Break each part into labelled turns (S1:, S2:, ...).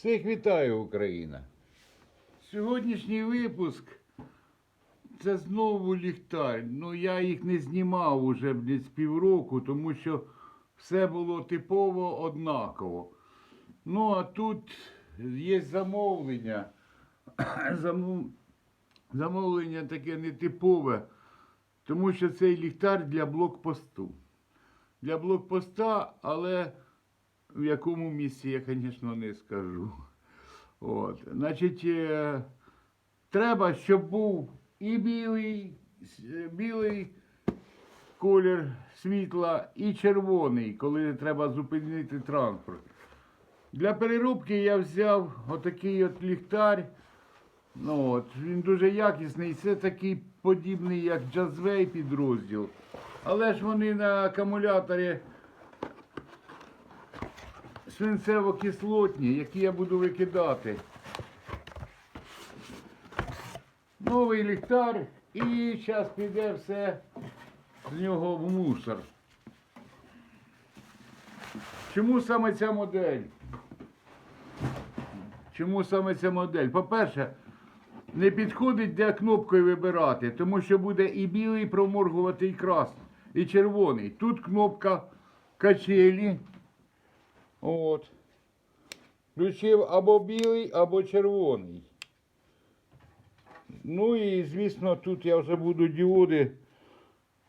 S1: Всіх вітаю, Україна. Сьогоднішній випуск це знову ліхтар. Ну, я їх не знімав уже десь півроку, тому що все було типово однаково. Ну, а тут є замовлення. Замовлення таке нетипове, тому що цей ліхтар для блокпосту. Для блокпоста, але в якому місці я, звісно, не скажу. От. Значить, е, треба, щоб був і білий, е, білий колір світла, і червоний, коли треба зупинити транспорт. Для переробки я взяв отакий от ліхтар. Ну, от, він дуже якісний. Це такий подібний, як джазвей підрозділ. Але ж вони на акумуляторі свинцево-кислотні, які я буду викидати. Новий ліхтар і зараз піде все з нього в мусор. Чому саме ця модель? Чому саме ця модель? По-перше, не підходить де кнопкою вибирати, тому що буде і білий проморгувати, і красний, і червоний. Тут кнопка качелі. От. Включив або білий, або червоний. Ну і, звісно, тут я вже буду діоди.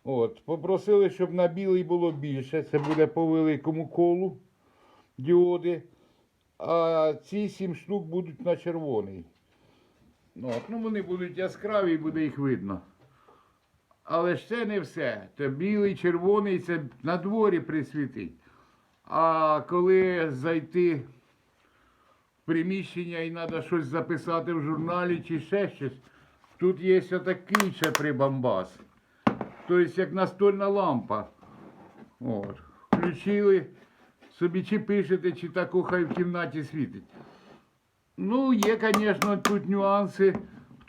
S1: От. Попросили, щоб на білий було більше. Це буде по великому колу діоди. А ці сім штук будуть на червоний. Ну, от, ну вони будуть яскраві і буде їх видно. Але це не все. Це білий, червоний, це на дворі присвітить. А коли зайти в приміщення і треба щось записати в журналі чи ще щось, тут є отакий ще прибамбас. Тобто як настольна лампа. От. Включили, собі чи пишете, чи тако хай в кімнаті світить. Ну, є, звісно, тут нюанси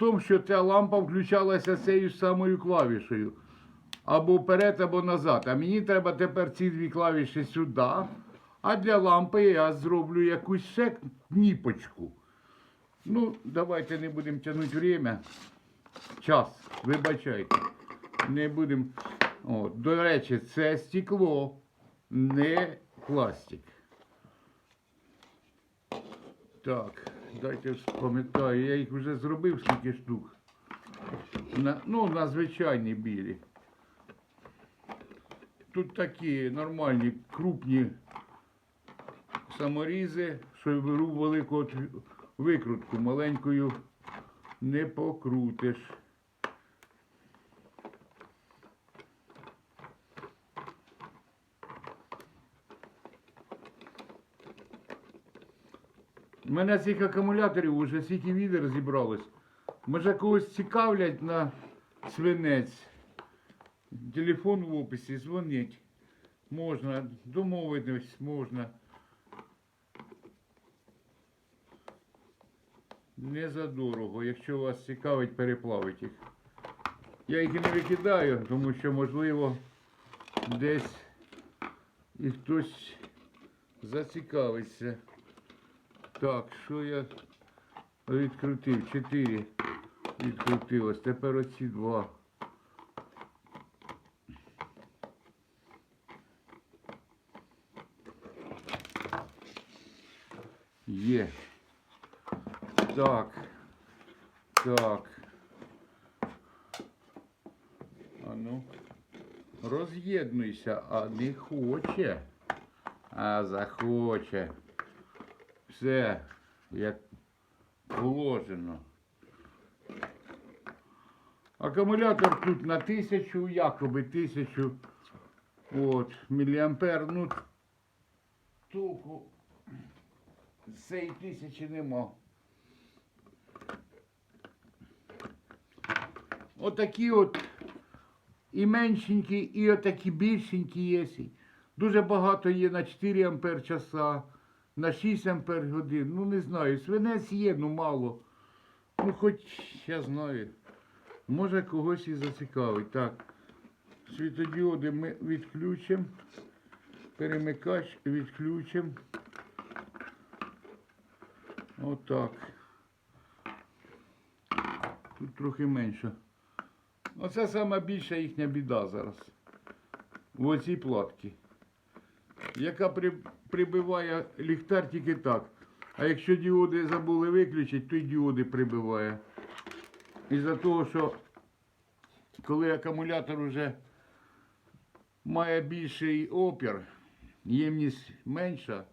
S1: тому, що ця лампа включалася цією самою клавішею. Або вперед, або назад. А мені треба тепер ці дві клавіші сюди. А для лампи я зроблю якусь ще кніпочку. Ну, давайте не будемо тягнути время. Час, вибачайте. Не будемо. До речі, це стекло, не пластик. Так, дайте пам'ятаю, я їх вже зробив скільки штук. На, ну, на звичайні білі. Тут такі нормальні, крупні саморізи, що беру велику викрутку, маленькою не покрутиш. У мене цих акумуляторів уже стільки відер зібралось. Може когось цікавлять на свинець. Телефон в описі, дзвоніть. Можна, домовитись можна. Не задорого, якщо вас цікавить, переплавить їх. Я їх і не викидаю, тому що, можливо, десь і хтось зацікавиться. Так, що я відкрутив? Чотири відкрутилось. Тепер оці два. Є. Так. Так. А ну. Роз'єднуйся, а не хоче. А захоче. Все, як положено. Акумулятор тут на тисячу, якоби тисячу от, міліампер. Ну, толку цієї тисячі нема. Отакі от і меншенькі, і отакі більшенькі є. Дуже багато є на 4 ампер часа, на 6 ампер годин. Ну не знаю, свинець є, ну мало. Ну хоч я знаю. Може когось і зацікавить. Так. Світодіоди ми відключимо. Перемикач відключимо. Отак. Тут трохи менше. Оце сама більша їхня біда зараз. В оцій платці. Яка при, прибиває ліхтар тільки так. А якщо діоди забули виключити, то й діоди прибиває. Із-за того, що коли акумулятор вже має більший опір, ємність менша,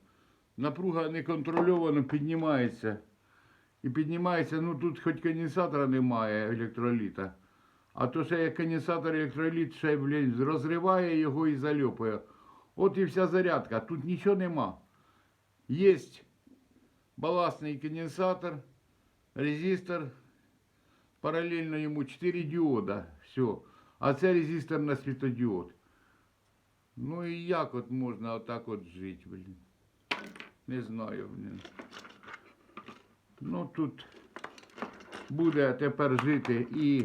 S1: напруга неконтрольовано піднімається. І піднімається, ну тут хоч конденсатора немає електроліта. А то ще як конденсатор електроліт ще блін, розриває його і зальопує. От і вся зарядка. Тут нічого нема. Є баластний конденсатор, резистор, паралельно йому 4 діода. Все. А це резистор на світодіод. Ну і як от можна отак от жити, блін. Не знаю, блін. Ну тут буде тепер жити і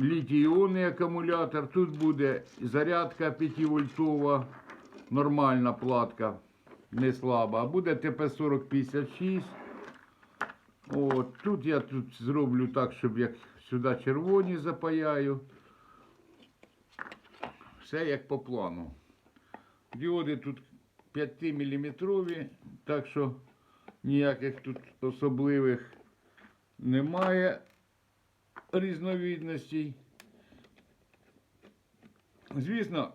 S1: літій-іонний акумулятор, тут буде зарядка 5-вольтова, нормальна платка, не слаба. Буде ТП-4056. От, тут я тут зроблю так, щоб як сюди червоні запаяю. Все як по плану. Діоди тут 5 мм, так що ніяких тут особливих немає різновидностей. Звісно,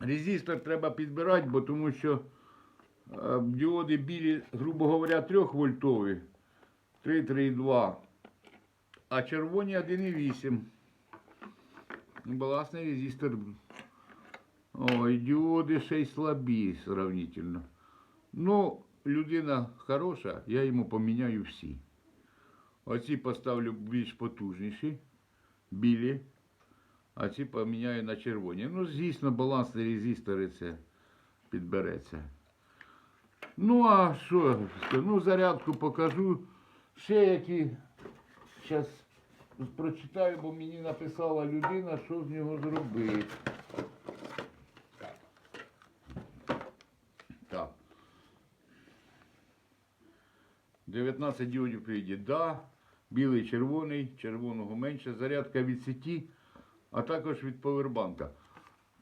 S1: резистор треба підбирати, бо тому що е, діоди білі, грубо говоря, 3 вольтові, 3, 3,2, а червоні 1,8. Балансний резистор. Ой, діоди ще й слабі сравнительно. Ну, людина хороша, я йому поміняю всі. Оці поставлю більш потужніші, білі, а ці поміняю на червоні. Ну, звісно, балансні резистори це підбереться. Ну, а що? Ну, зарядку покажу. Ще які. Зараз прочитаю, бо мені написала людина, що з нього зробити. Так. 19 діодів прийде. Да. Білий, червоний, червоного менше. Зарядка від сеті, а також від повербанка.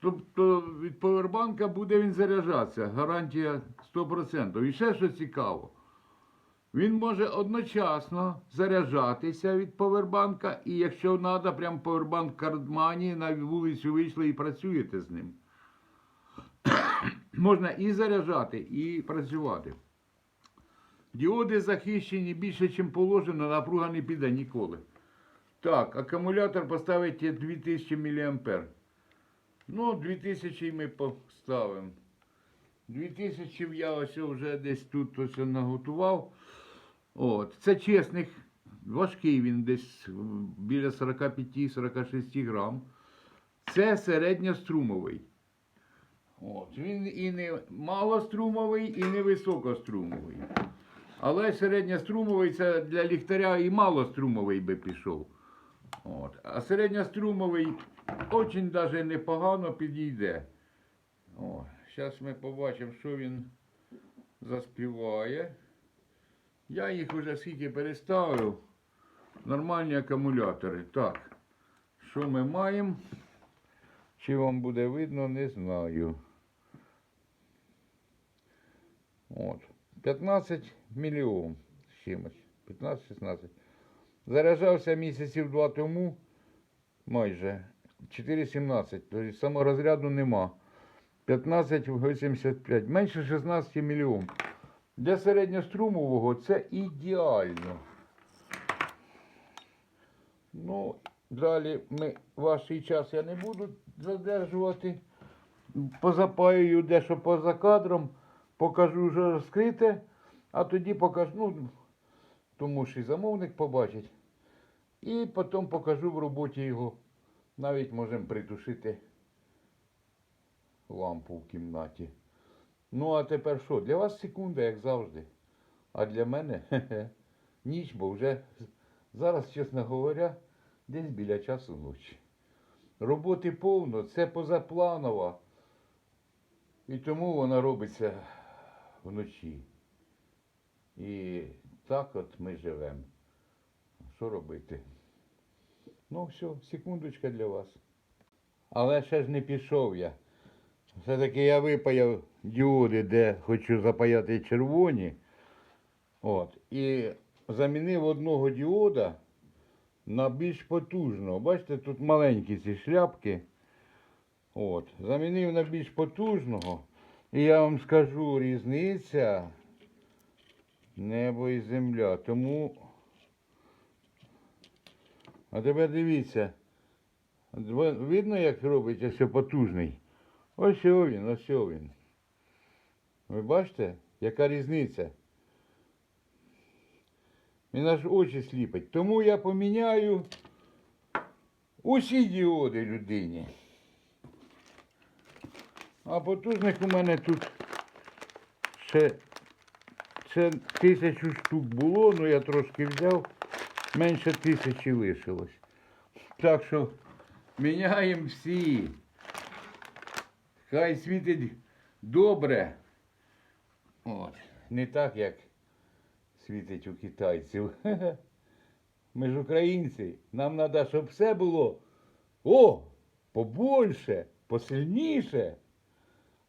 S1: Тобто від повербанка буде він заряджатися. Гарантія 100%. І ще що цікаво. Він може одночасно заряджатися від повербанка, і якщо треба, прям повербанк в кармані, на вулицю вийшли і працюєте з ним. Можна і заряджати, і працювати. Діоди захищені більше, ніж положено, напруга не піде ніколи. Так, акумулятор поставити 2000 мА. Ну, 2000 ми поставимо. 2000 я ось вже десь тут ось наготував. От. Це чесник. Важкий він десь біля 45-46 грам. Це середньострумовий. От. Він і не малострумовий, і не високострумовий. Але середньострумовий це для ліхтаря і малострумовий би пішов. От. А середньострумовий дуже даже непогано підійде. Зараз ми побачимо, що він заспіває. Я їх вже скільки переставив. Нормальні акумулятори. Так. Що ми маємо? Чи вам буде видно, не знаю. От. 15 мільйон чимось. 15-16. Заряджався місяців два тому. Майже. 4,17. Тобто саморозряду нема. 15,85. Менше 16 мільйон. Для середньострумового це ідеально. Ну, далі ми ваш час я не буду задержувати. Позапаюю дещо поза кадром, покажу вже розкрите, а тоді покажу, ну, тому що і замовник побачить. І потім покажу в роботі його. Навіть можемо притушити лампу в кімнаті. Ну, а тепер що? Для вас секунда, як завжди. А для мене хе-хе, ніч, бо вже зараз, чесно говоря, десь біля часу ночі. роботи повно, це позапланова. І тому вона робиться вночі. І так от ми живемо. Що робити? Ну, все, секундочка для вас. Але ще ж не пішов я. Все-таки я випаяв діоди, де хочу запаяти червоні. От. І замінив одного діода на більш потужного. Бачите, тут маленькі ці шляпки. От. Замінив на більш потужного. І я вам скажу, різниця небо і земля. Тому. А тепер дивіться. Видно, як робить ось потужний? Ось він, ось він. Ви бачите, яка різниця? Він аж очі сліпить. Тому я поміняю усі діоди людині. А потужних у мене тут ще, ще тисячу штук було, ну я трошки взяв, менше тисячі лишилось. Так що міняємо всі. Хай світить добре. От. Не так, як світить у китайців. Ми ж українці. Нам треба, щоб все було о, побольше, посильніше.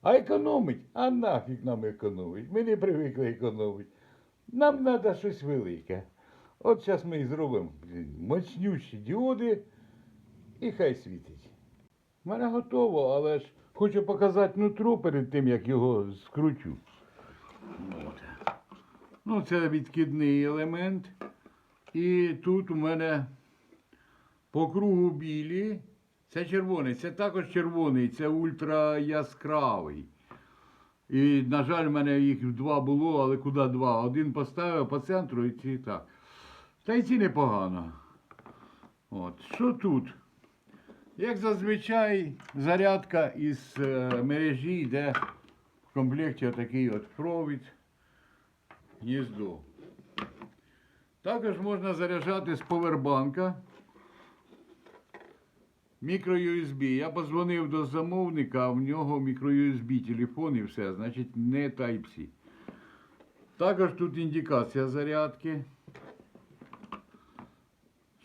S1: А економить, а нафіг нам економить. Ми не привикли економити. Нам треба щось велике. От зараз ми і зробимо мощнющі діоди і хай світить. Мене готово, але ж хочу показати нутро перед тим, як його скручу. Ну, це відкидний елемент. І тут у мене по кругу білі. Це червоний, це також червоний, це ультра яскравий. І, на жаль, в мене їх два було, але куди два? Один поставив по центру і ці так. Та й ці непогано. От. Що тут? Як зазвичай, зарядка із е, мережі йде в комплекті отакий от провід гніздо. Також можна заряджати з повербанка мікро-USB. Я позвонив до замовника, а в нього мікро-USB телефон і все, значить не Type-C. Також тут індикація зарядки.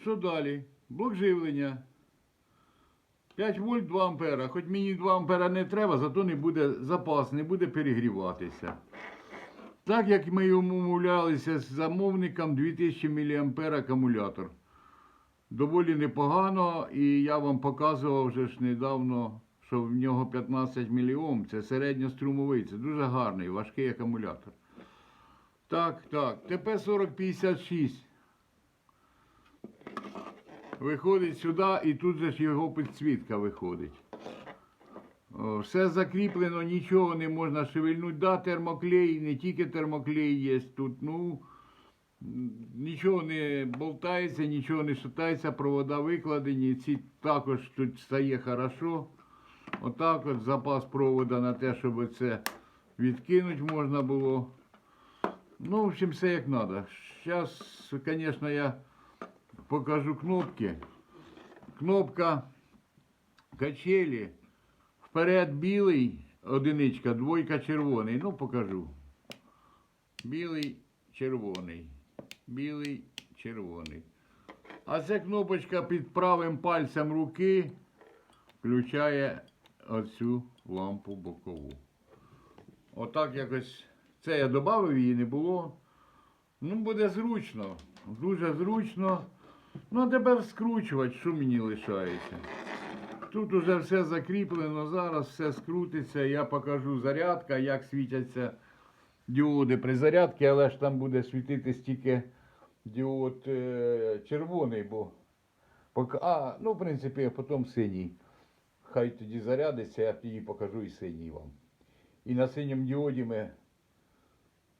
S1: Що далі? Блок живлення. 5 вольт 2 ампера. Хоч мені 2 ампера не треба, зато не буде запас, не буде перегріватися. Так як ми умовлялися з замовником 2000 мА акумулятор. Доволі непогано, і я вам показував вже ж недавно, що в нього 15 мільйом. Це середньострумовий, це дуже гарний, важкий акумулятор. Так, так, ТП-4056. Виходить сюди і тут же ж його підсвітка виходить. Все закріплено, нічого не можна шевельнути. Да, термоклей, не тільки термоклей є тут. Ну, нічого не болтається, нічого не шатається, провода викладені. Ці також тут стає хорошо. Отак от запас провода на те, щоб це відкинути можна було. Ну, в общем, все як треба. Зараз, звісно, я покажу кнопки. Кнопка качелі. Вперед білий, одиничка, двойка червоний. Ну, покажу. Білий, червоний. Білий, червоний. А це кнопочка під правим пальцем руки включає оцю лампу бокову. Отак якось. Це я додав, її не було. Ну, буде зручно. Дуже зручно. Ну, а тепер скручувати, що мені лишається. Тут уже все закріплено, зараз все скрутиться. Я покажу зарядка, як світяться діоди при зарядці, але ж там буде світитись тільки діод е, червоний, бо а, ну, в принципі, потім синій. Хай тоді зарядиться, я тоді покажу і синій вам. І на синьому діоді ми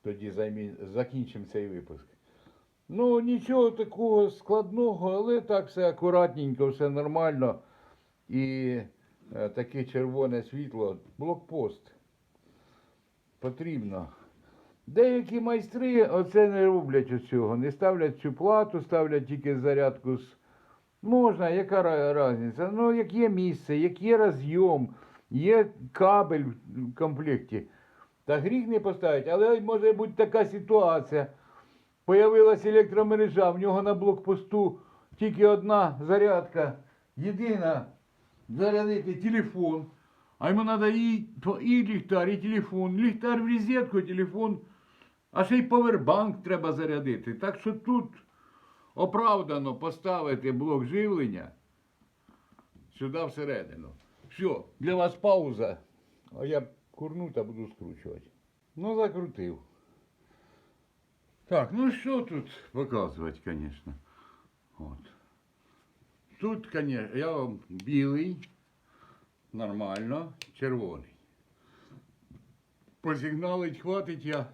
S1: тоді займі... закінчимо цей випуск. Ну, нічого такого складного, але так все акуратненько, все нормально. І е, таке червоне світло, блокпост. Потрібно. Деякі майстри оце не роблять оцього. Не ставлять цю плату, ставлять тільки зарядку з. Можна, яка різниця? Ну, як є місце, як є розйом, є кабель в комплекті. Та гріх не поставити, але може бути така ситуація. Появилась електромережа, в нього на блокпосту тільки одна зарядка, єдина зарядити телефон. А йому треба і, і ліхтар, і телефон. Ліхтар в розетку, телефон. А ще й повербанк треба зарядити. Так що тут оправдано поставити блок живлення сюди всередину. Все, для вас пауза. А я курну та буду скручувати. Ну, закрутив. Так, ну що тут показувати, звісно. От. Тут, конечно, я вам білий, нормально, червоний. Посигналить хватить, я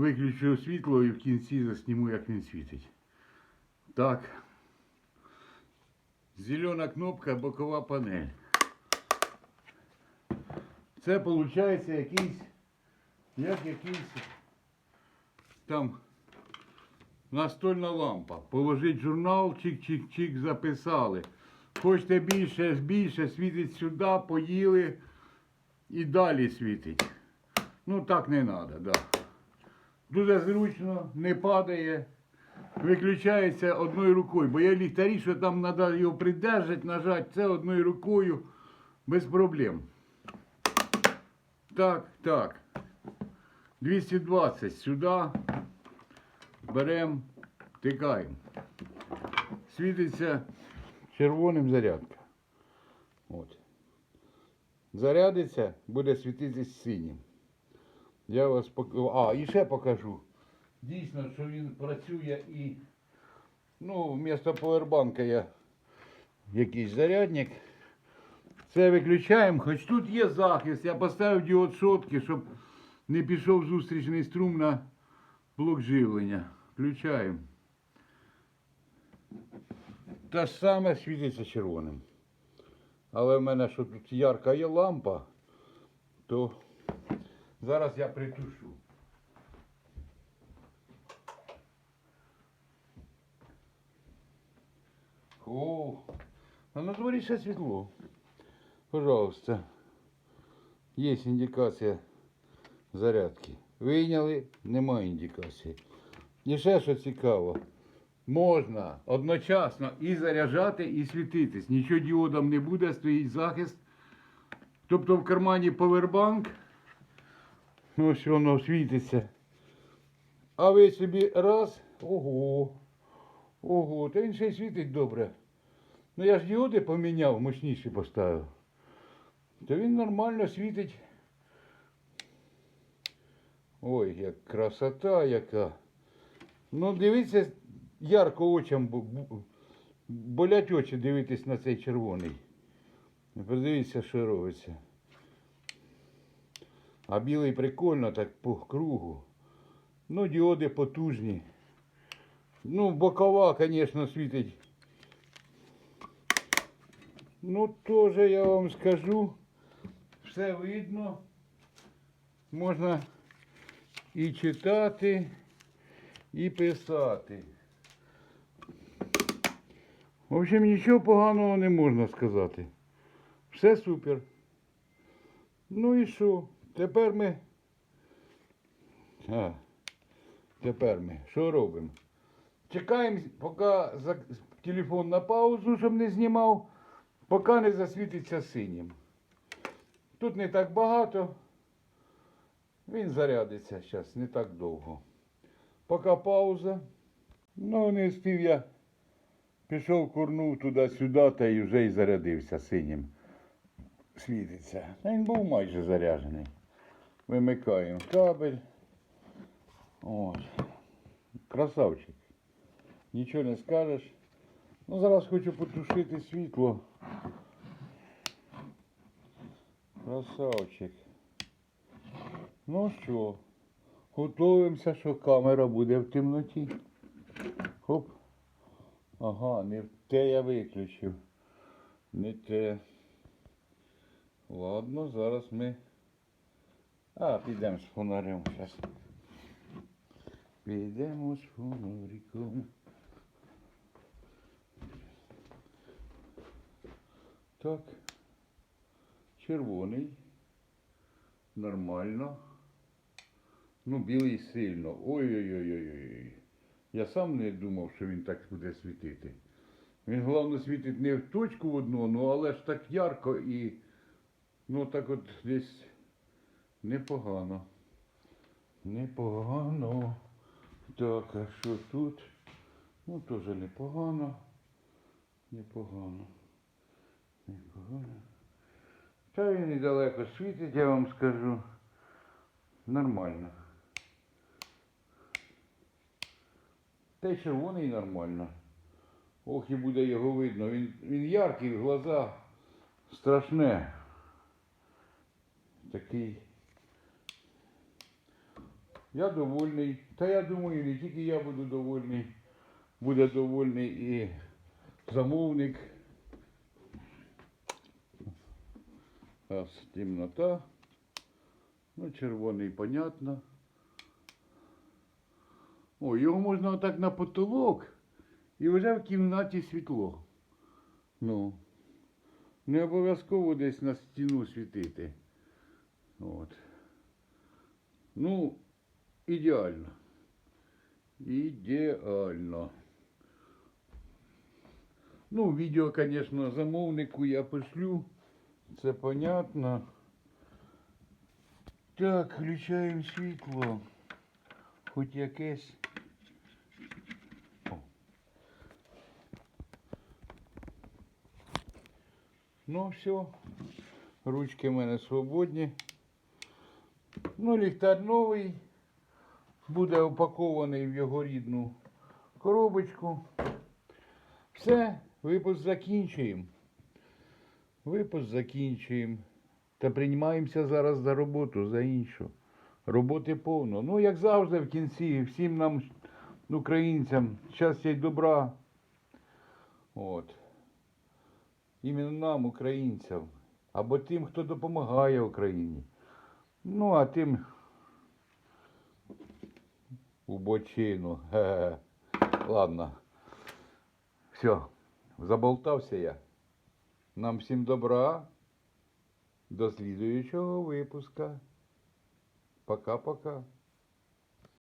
S1: виключу світло і в кінці засніму, як він світить. Так. Зелена кнопка, бокова панель. Це виходить якийсь, як якийсь там настольна лампа. Положить журнал, чик-чик-чик, записали. Хочете більше, більше, світить сюди, поїли і далі світить. Ну так не треба, да. Дуже зручно, не падає. Виключається одною рукою, бо є ліхтарі, що там треба його придержати, нажати, це одною рукою без проблем. Так, так. 220 сюди. Беремо, тикаємо. Світиться червоним зарядка. От. Зарядиться, буде світитись синім. Я вас пок... А, і ще покажу. Дійсно, що він працює і. Ну, вмісто повербанка я якийсь зарядник. Це виключаємо, хоч тут є захист. Я поставив діод сотки, щоб не пішов зустрічний струм на блок живлення. Включаємо. Те ж саме світиться червоним. Але в мене що тут ярка є лампа, то зараз я притушу. О, а на дворі ще світло. Пожалуйста. Є індикація зарядки. Вийняли, немає індикації. І ще що цікаво. Можна одночасно і заряджати, і світитись. Нічого діодом не буде, стоїть захист. Тобто в кармані повербанк. Ось воно світиться. А ви собі раз. Ого. Ого, та він ще й світить добре. Ну я ж діоди поміняв, мощніші поставив. То він нормально світить. Ой, як красота яка. Ну, дивіться, ярко очам болять очі дивитись на цей червоний. Подивіться, що робиться. А білий прикольно так по кругу. Ну, діоди потужні. Ну, бокова, звісно, світить. Ну, теж я вам скажу. Все видно. Можна і читати, і писати. В общем, нічого поганого не можна сказати. Все супер. Ну і що? Тепер ми. А, тепер ми що робимо? Чекаємо, поки телефон на паузу, щоб не знімав, поки не засвітиться синім. Тут не так багато. Він зарядиться зараз, не так довго. Поки пауза. Ну, не встиг я. Пішов, курнув туди-сюди та й вже й зарядився синім. Світиться. Він був майже заряджений. Вимикаємо кабель. Ось. Красавчик. Нічого не скажеш. Ну, зараз хочу потушити світло. Красавчик. Ну що, готуємося, що камера буде в темноті. Хоп. Ага, не те я виключив. Не те. Ладно, зараз ми. А, підемо з фонарем зараз. Підемо з фонариком. Так. Червоний. Нормально. Ну, білий сильно. Ой-ой-ой-ой-ой. Я сам не думав, що він так буде світити. Він головне світить не в точку в одну, ну але ж так ярко і ну так от десь непогано. Непогано. Так, а що тут? Ну, теж непогано. Непогано. Непогано. Та він недалеко світить, я вам скажу. Нормально. Й червоний нормально. Ох, і буде його видно. Він, він яркий, в глаза страшне. Такий. Я довольний. Та я думаю, не тільки я буду довольний, буде довольний і замовник. Раз темнота. Ну, червоний, понятно. О, його можна отак на потолок і вже в кімнаті світло. Ну. Не обов'язково десь на стіну світити. От. Ну, ідеально. Ідеально. Ну, відео, звісно, замовнику я пошлю. Це понятно. Так, включаємо світло. Хоч якесь. О. Ну, все. Ручки в мене свободні. Ну, ліхтар новий. Буде упакований в його рідну коробочку. Все, випуск закінчуємо. Випуск закінчуємо. Та приймаємося зараз за роботу, за іншу. Роботи повно. Ну, як завжди, в кінці, всім нам, українцям, щастя й добра. От. Іменно нам, українцям. Або тим, хто допомагає Україні. Ну, а тим у бочину. Хе -хе. Ладно. Все, заболтався я. Нам всім добра. До слідуючого випуска. Пока-пока.